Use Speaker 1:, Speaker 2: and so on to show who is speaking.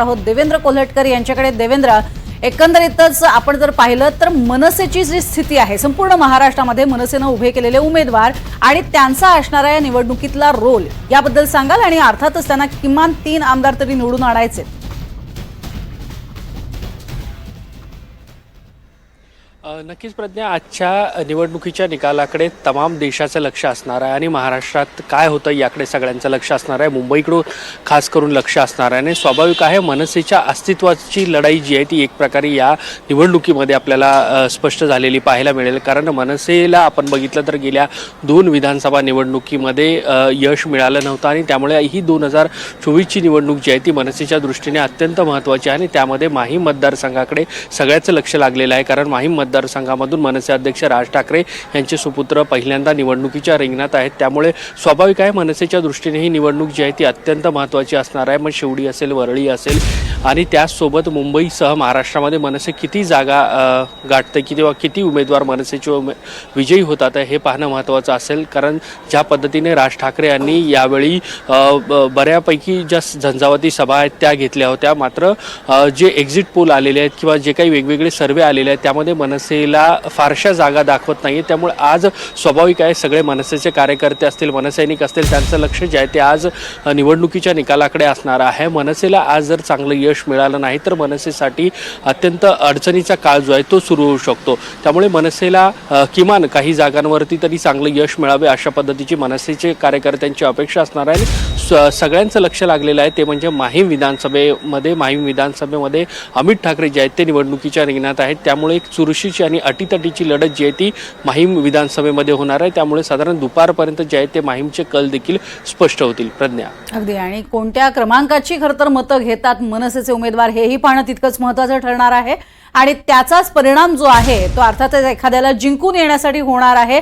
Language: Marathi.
Speaker 1: आहोत. देवेंद्र कोल्हटकर यांच्याकडे. देवेंद्र एकंदरीतच आपण जर पाहिलं तर मनसेची जी स्थिती आहे संपूर्ण महाराष्ट्रामध्ये मनसेनं उभे केलेले उमेदवार आणि त्यांचा असणारा या निवडणुकीतला रोल याबद्दल सांगाल? आणि अर्थातच त्यांना किमान तीन आमदार तरी निवडून आणायचे
Speaker 2: नक्कीच प्रज्ञा आजच्या निवडणुकीच्या निकालाकडे तमाम देशाचं लक्ष असणार आहे आणि महाराष्ट्रात काय होतं याकडे सगळ्यांचं लक्ष असणार आहे. मुंबईकडून खास करून लक्ष असणार आहे. आणि स्वाभाविक आहे मनसेच्या अस्तित्वाची लढाई जी आहे ती एक प्रकारे या निवडणुकीमध्ये आपल्याला स्पष्ट झालेली पाहायला मिळेल. कारण मनसेला आपण बघितलं तर गेल्या दोन विधानसभा निवडणुकीमध्ये यश मिळालं नव्हतं आणि त्यामुळे ही दोन हजार चोवीसची निवडणूक जी आहे ती मनसेच्या दृष्टीने अत्यंत महत्त्वाची आहे आणि त्यामध्ये माहीम मतदारसंघाकडे सगळ्याचं लक्ष लागलेलं आहे. कारण माहीम मतदारसंघामधून मनसे अध्यक्ष राज ठाकरे यांचे सुपुत्र पहिल्यांदा निवडणुकीच्या रिंगणात आहेत. त्यामुळे स्वाभाविक आहे मनसेच्या दृष्टीने ही निवडणूक जी आहे ती अत्यंत महत्त्वाची असणार आहे. मग शेवडी असेल वरळी असेल आणि त्याचसोबत मुंबईसह महाराष्ट्रामध्ये मनसे किती जागा गाठते की किंवा किती उमेदवार मनसेचे उमे विजयी होतात हे पाहणं महत्त्वाचं असेल. कारण ज्या पद्धतीने राज ठाकरे यांनी यावेळी ब- बऱ्यापैकी ज्या झंझावती सभा आहेत त्या घेतल्या होत्या. मात्र जे एक्झिट पोल आलेले आहेत किंवा जे काही वेगवेगळे सर्वे आलेले आहेत त्यामध्ये मनसेला फारशा जागा दाखवत नाही त्यामुळे आज स्वाभाविक आहे सगळे मनसेचे कार्यकर्ते असतील मनसैनिक असतील त्यांचं लक्ष जे आहे ते आज निवडणुकीच्या निकालाकडे असणार आहे. मनसेला आज जर चांगलं यश मिळालं नाही तर मनसेसाठी अत्यंत अडचणीचा काळ जो आहे तो सुरू होऊ शकतो. त्यामुळे मनसेला किमान काही जागांवरती तरी चांगलं यश मिळावे अशा पद्धतीची मनसेचे कार्यकर्त्यांची अपेक्षा असणार आहे. स- सगळ्यांचं लक्ष लागलेलं आहे ते म्हणजे माहीम विधानसभेमध्ये माहीम विधानसभेमध्ये अमित ठाकरे जे आहेत ते निवडणुकीच्या रिंगणात आहेत. त्यामुळे एक चुरशीची आणि अटीतटीची लढत जी आहे ती माहीम विधानसभेमध्ये होणार आहे. त्यामुळे साधारण दुपारपर्यंत जे आहे ते माहीमचे कल देखील स्पष्ट होतील. प्रज्ञा.
Speaker 1: अगदी. आणि कोणत्या क्रमांकाची खरं तर मतं घेतात मनसे मनसेचे उमेदवार हेही पाहणं तितकंच महत्वाचं ठरणार आहे. आणि त्याचाच परिणाम जो आहे तो अर्थातच एखाद्याला जिंकून येण्यासाठी होणार आहे.